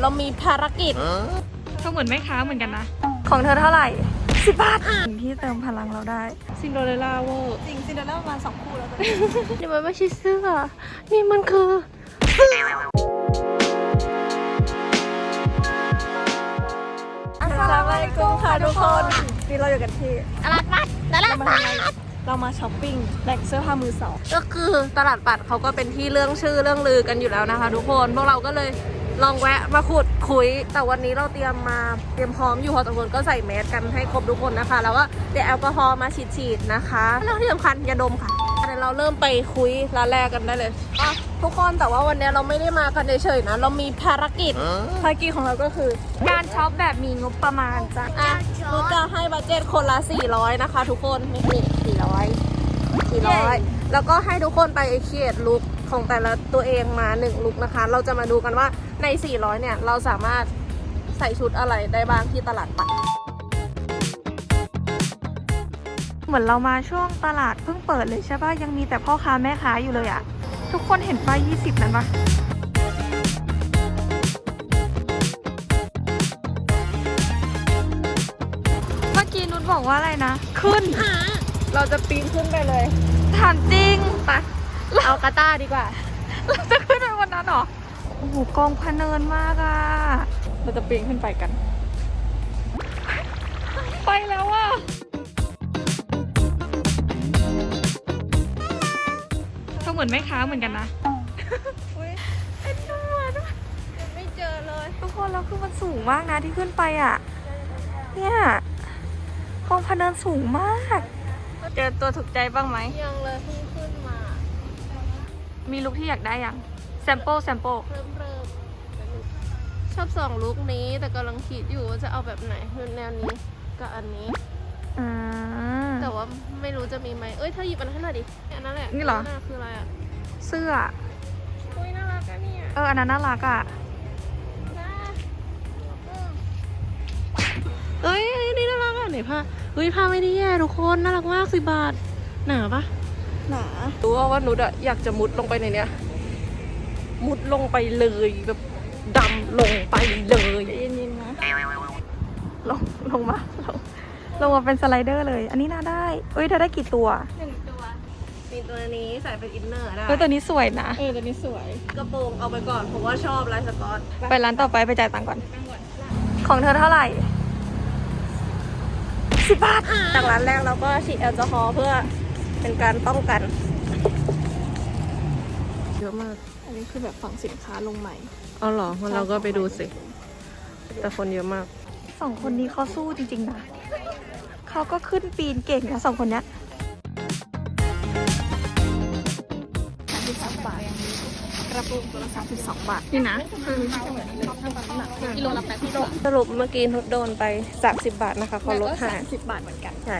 เรามีภารกิจ ก็เหมือนแม่ค้าเหมือนกันนะ ของเธอเท่าไหร่สิบบาทสิ่งที่เติมพลังเราได้ซินโดเรลล่าเวอร์จริงซินเดอเรลมาสองคู่แล้วตอนนี้นี่มันไม่ใช่เสื้อ นี่มันคืออัสสลามุอะลัยกุมค่ะทุกคนนี่เราอยู่กันที่ตลาดนัดตลาดเรามาทำอะไรเรามาช้อปปิ้งแบ่งเสื้อผ้ามือสองก็คือตลาดปัดเขาก็เป็นที่เรื่องชื่อเรื่องลือกันอยู่แล้วนะคะ ทุกคนพวกเราก็เลย ลองแวะมาขุดคุย แต่วันนี้เราเตรียมมาเตรียมพร้อมอยู่พอทุกคนก็ใส่แมสกันให้ครบทุกคนนะคะ แล้วก็เดี๋ยวแอลกอฮอล์มาฉีดๆนะคะแล้วที่สำคัญยาดมค่ะเดี๋ยวเราเริ่มไปคุยร้านแรกกันได้เลยอะทุกคนแต่ว่าวันนี้เราไม่ได้มากันเฉยๆนะ เรามีภารกิจภารกิจของเราก็คือ การช็อปแบบมีงบประมาณจ้ะอะรู้จะให้บัตเจ็ตคนละ 400 นะคะ ทุกคนนี่นี่400 400แล้วก็ให้ทุกคนไปเขียนลุค ของแต่ละตัวเองมา1ลุคนะคะ เราจะมาดูกันว่าใน 400 เนี่ย เราสามารถใส่ชุดอะไรได้บ้างที่ตลาดปัดเหมือนเรามาช่วงตลาดเพิ่งเปิดเลยใช่ป่ะยังมีแต่พ่อค้าแม่ค้าอยู่เลยอะทุกคนเห็นป้าย20 นั้นปะเมื่อกี้นุชบอกว่าอะไรนะ ขึ้น เราจะปีนขึ้นไปเลยถามจริงไป เอากาต้าดีกว่า เราจะขึ้นไปวันนั้นเหรอ โอ้โหกองพะเนินมากอะเราจะปีนขึ้นไปกัน ไปแล้วอะเขาเหมือนแม่ค้าเหมือนกันนะเป็นหนวดไม่เจอเลย ทุกคนแล้วคือมันสูงมากนะที่ขึ้นไปอะเนี่ยกองพะเนินสูงมาก เจอตัวถูกใจบ้างไหมยังเลยเพิ่งขึ้น มามีลุคที่อยากได้ยังแซมเปิลแซมเปิลเริ่มเริ่มชอบสองลุคนี้แต่กำลังคิดอยู่ว่าจะเอาแบบไหนแนวนี้กับอันนี้ อ่า แต่ว่าไม่รู้จะมีไหมเอ้ยเธอหยิบอันนั้นให้หน่อยดิอันนั้นแหละนี่เหรอาคืออะไรอะเสื้อ อุ้ยน่ารักอะเนี่ยเอออันนั้นน่ารักอะเอ้ยอันนี้น่ารักอะไหนผ้าเฮ้ยผ้าไม่ได้แย่ทุกคนน่ารักมากสิบาท หนาปะ หนารู้ว่าว่านุชอะอยากจะมุดลงไปในเนี้ย มุดลงไปเลยแบบดำลงไปเลยเย็นๆนะลงลงมาลงลงมาเป็นสไลเดอร์เลย อันนี้น่าได้เอ้ยเธอได้กี่ตัวหนึ่งตัว มีตัวนี้ใส่เป็นอินเนอร์ได้เฮ้ยตัวนี้สวยนะเออตัวนี้สวย กระโปรงเอาไปก่อนผมว่าชอบลายสกอตไปร้านต่อไปไปจ่ายตังค์ก่อน ของเธอเท่าไหร่สิบบาทจากร้านแรกเราก็ฉีดแอลกอฮอล์เพื่อ เป็นการป้องกันเยอะมาก อันนี้คือแบบฝั่งสินค้าลงใหม่ เอาเหรองั้นเราก็ไปดูสิ แต่คนเยอะมาก สองคนนี้เขาสู้จริงๆนะ เขาก็ขึ้นปีนเก่งนะสองคนเนี้ย32บาทกระปุกตัวละ32บาท นี่นะกิโลละ8กิโลสรุปเมื่อกี้นุชโดนไป 30 บาทนะคะเขาลดให้สิบบาทเหมือนกัน ใช่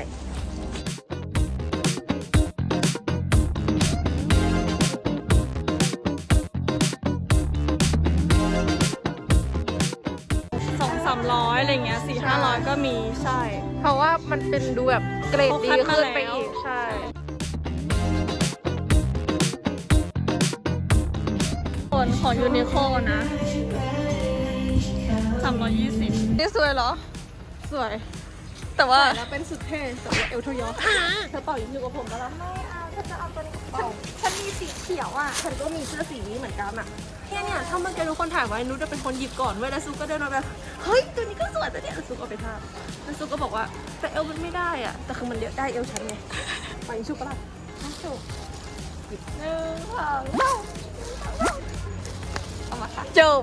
ห้าร้อยก็มีใช่ เพราะว่ามันเป็นดูแบบเกรดดีเขาคัดมาขึ้นไปแล้วอีกใช่ส่วนของยูนิโคนะสามร้อยยี่สิบนี่สวยเหรอ สวย แต่ว่าแล้วเป็นสุดเท่แต่ว่าเอลทยอเธอเป่ายิงอยู่กับผมแล้ว ล่ะฉันมีสีเขียวอะ ฉันก็มีเสื้อสีนี้เหมือนกันอะแค่เนี่ยถ้าเมื่อกี้ทุกคนถ่ายไว้นุชจะเป็นคนหยิบก่อนเว้ยแล้วซุกก็เดินมาแบบ เฮ้ย ตัวนี้ก็สวยแต่เนี่ยแล้วซุกเอาไปทาบแล้วซุกก็บอกว่า แต่เอวมันไม่ได้อะแต่คือมันเยอะได้เอวฉันไงไปชุบปะล่ะชุบหนึ่งสองเอามาค่ะจบ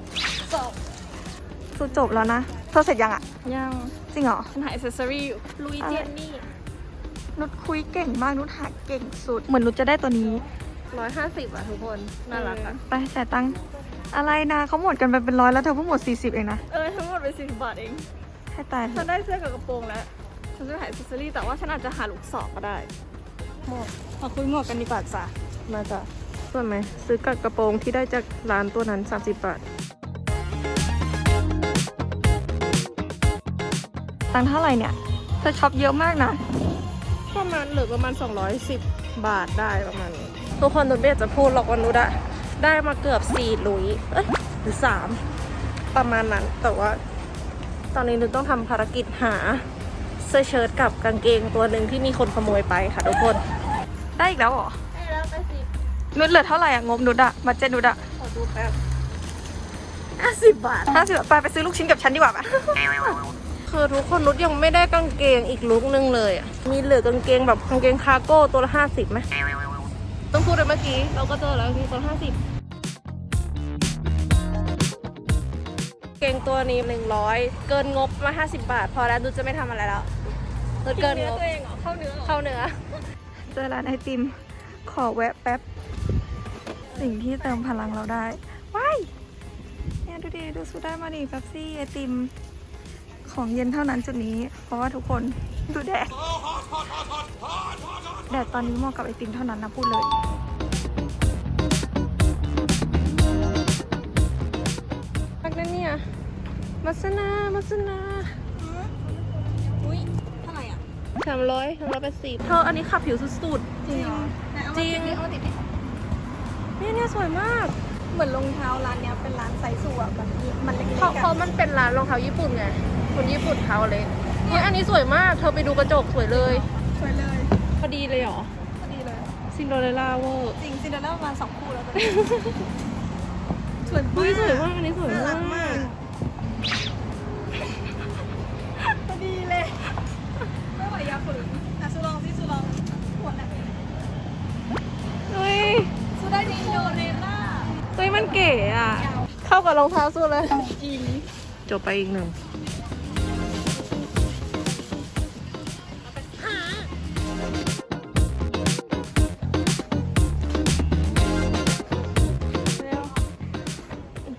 สู้จบแล้วนะเธอเสร็จยังอะ ยัง จริงเหรอ ฉันหาอิเซอรี่อยู่ลุยเจนนี่ นุชคุยเก่งมากนุชหาเก่งสุด เหมือนนุชจะได้ตัวนี้ร้อยห้าสิบอะทุกคน น่ารักอะไปจ่ายตังค์อะไรนะเขาหมดกันไปเป็นร้อยแล้วเธอเพิ่งหมด 40 เองนะเออทั้งหมดไปสี่สิบบาทเองให้ตายเถฉันอะได้เสื้อกับกระโปรงแล้วฉันจะหาอิเซอรี่แต่ว่าฉันอาจจะหาลูกศรก็ได้หมดมาคุยหมวกกันดีกว่าจ้ะมาจ้ะสวยไหมซื้อกับกระโปรงที่ได้จากร้านตัวนั้น 30 บาท ตังค์เท่าไหร่เนี่ยเธอช็อปเยอะมากนะ ประมาณเหลือประมาณ 210 บาทได้ประมาณนี้ทุกคนนุชไม่อยากจะพูดหรอกว่านุชอะได้มาเกือบ4หลุยเอ้ยหรือ3ไปประมาณนั้นแต่ว่า ตอนนี้นุชต้องทำภารกิจหาเสื้อเชิ้ตกับกางเกงตัวหนึ่งที่มีคนขโมยไปค่ะทุกคน ได้อีกแล้วเหรอได้แล้วไปสินุชเหลือเท่าไหร่อะงบนุชอะบัตเจ็ตนุชอะขอดูแป๊บห้าสิบบาทห้าสิบไปไปซื้อลูกชิ้นกับฉันดีกว่าปะ คือทุกคนนุชยังไม่ได้กางเกงอีกลุกนึงเลยอะมีเหลือกางเกงแบบกางเกงคาร์โก้ตัวละห้าสิบไหม ต้องพูดเลยเมื่อกี้ เราก็เจอแล้วกางเกงตัวละห้าสิบเกงตัวนี้หนึ่งร้อยเกินงบมาห้าสิบบาท พอแล้วนุชจะไม่ทำอะไรแล้วนุชเกินงบเข้าเนื้อเข้าเนื้อเจอร้านไอติมขอแวะแป๊บ สิ่งที่เติมพลังเราได้ว้ายเนี่ยดูดิดูสุดได้มาดิเป๊ปซี่ไอติม ของเย็นเท่านั้นจุดนี้ เพราะว่าทุกคนดูแดดแดดตอนนี้เหมาะกับไอติมเท่านั้นนะพูดเลยรักนั่นเนี่ยมัสนามัสนาอุ้ยเท่าไหร่อะสามร้อยสามร้อยแปดสิบเธออันนี้ขับผิวสุดจริงเหรอไหนเอามาจริงติดดิเอามาติดดิๆเนี่ยเนี่ยสวยมาก เหมือนรองเท้าร้านเนี้ยเป็นร้านไซส์สูอะมันมันเล็กเพราะๆเพราะอะมันเป็นร้านรองเท้าญี่ปุ่นไง คนญี่ปุ่นเท้าเล็กเฮ้ยอันนี้สวยมาก เธอไปดูกระจกสวยเลย สวยเลยพอดีเลยเหรอ พอดีเลย ซินโดเรลล่าเวอร์จริงซินเดอเรลล่าประมาณสองคู่แล้วตอนนี้ สวยเฮ้ยสวยมากมาก อันนี้สวยน่ารัมากมากพ รองเท้าสุดเลยจริงจบไปอีกหนึ่ง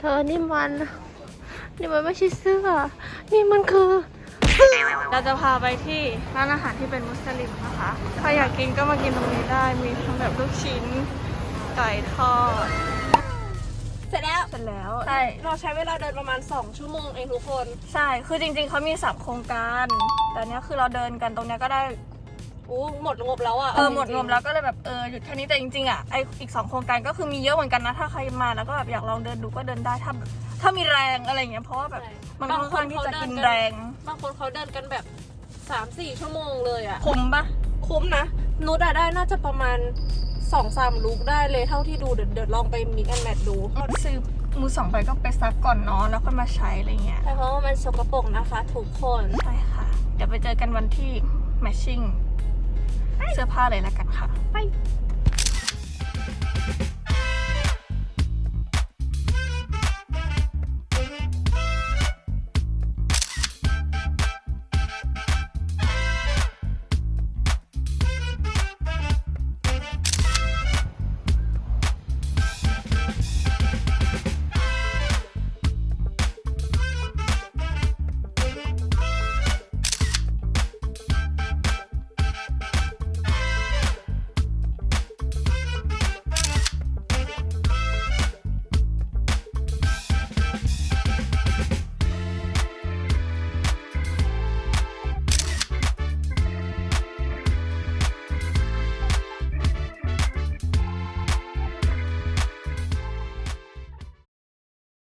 เธอนี่มัน นี่มันไม่ใช่เสื้อ นี่มันคือ เราจะพาไปที่ร้านอาหารที่เป็นมุสลิมนะคะ ใครอยากกินก็มากินตรงนี้ได้ มีทั้งแบบลูกชิ้น ไก่ทอด เสร็จแล้วเสร็จแล้ว ใช่ เราใช้เวลาเดินประมาณ 2 ชั่วโมงเองทุกคน ใช่ คือจริงๆ เขามีสับโครงการ แต่เนี้ยคือเราเดินกันตรงเนี้ยก็ได้อู้หมดงบแล้วอะเออหมดงบแล้วก็เลยแบบเออหยุดแค่นี้แต่จริงๆอะไออีกสองโครงการก็คือมีเยอะเหมือนกันนะถ้าใครมาแล้วก็แบบอยากลองเดินดูก็เดินได้ถ้าถ้ามีแรงอะไรอย่างเงี้ยเพราะว่าแบบมันค่อนข้างที่จะกินแรงบางคนเขาเดินกันแบบ3-4 ชั่วโมงเลยอะคุ้มปะคุ้มนะนุชอะได้น่าจะประมาณ 2-3ลุกได้เลยเท่าที่ดูเดี๋ยวเดี๋ยวลองไปมิกแอนแมทดูเราซื้อมือสองไปก็ไปซักก่อนเนาะแล้วค่อยมาใช้อะไรเงี้ย ใช่เพราะว่ามันสกปรกนะคะทุกคนใช่ค่ะ เดี๋ยวไปเจอกันวันที่ matching เสื้อผ้าเลยละกันค่ะ ไป